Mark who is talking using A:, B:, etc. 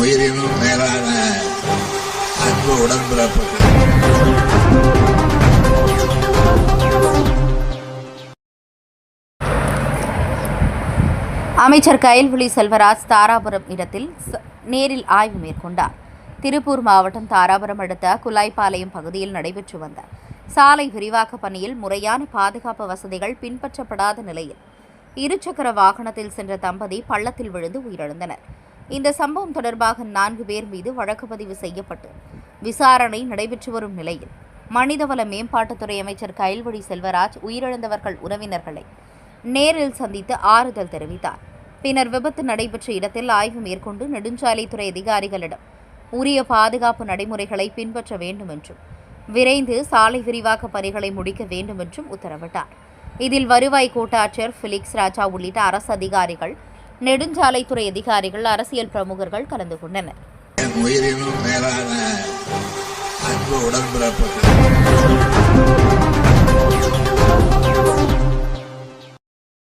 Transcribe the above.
A: உயிரினும் மேலான அன்பு உடன்பிறப்பு
B: அமைச்சர் கயல்விழி செல்வராஜ் தாராபுரம் இடத்தில் நேரில் ஆய்வு மேற்கொண்டார். திருப்பூர் மாவட்டம் தாராபுரம் அடுத்த குலாய்பாளையம் பகுதியில் நடைபெற்று வந்த சாலை விரிவாக்க பணியில் முறையான பாதுகாப்பு வசதிகள் பின்பற்றப்படாத நிலையில் இருசக்கர வாகனத்தில் சென்ற தம்பதி பள்ளத்தில் விழுந்து உயிரிழந்தனர். இந்த சம்பவம் தொடர்பாக நான்கு பேர் மீது வழக்கு பதிவு செய்யப்பட்டு விசாரணை நடைபெற்று வரும் நிலையில் மனிதவள மேம்பாட்டுத்துறை அமைச்சர் கயல்வழி செல்வராஜ் உயிரிழந்தவர்கள் உறவினர்களை நேரில் சந்தித்து ஆறுதல் தெரிவித்தார். பின்னர் விபத்து நடைபெற்ற இடத்தில் ஆய்வு மேற்கொண்டு நெடுஞ்சாலைத்துறை அதிகாரிகளிடம் உரிய பாதுகாப்பு நடைமுறைகளை பின்பற்ற வேண்டும் என்றும் விரைந்து சாலை விரிவாக்க பணிகளை முடிக்க வேண்டும் என்றும் உத்தரவிட்டார். இதில் வருவாய் கோட்டாட்சியர் பிலிக்ஸ் ராஜா உள்ளிட்ட அரசு அதிகாரிகள் நெடுஞ்சாலைத்துறை அதிகாரிகள் அரசியல் பிரமுகர்கள் கலந்து கொண்டனர்.
A: உயிரினும் மேலான அன்பு உடன்பிறப்புகள்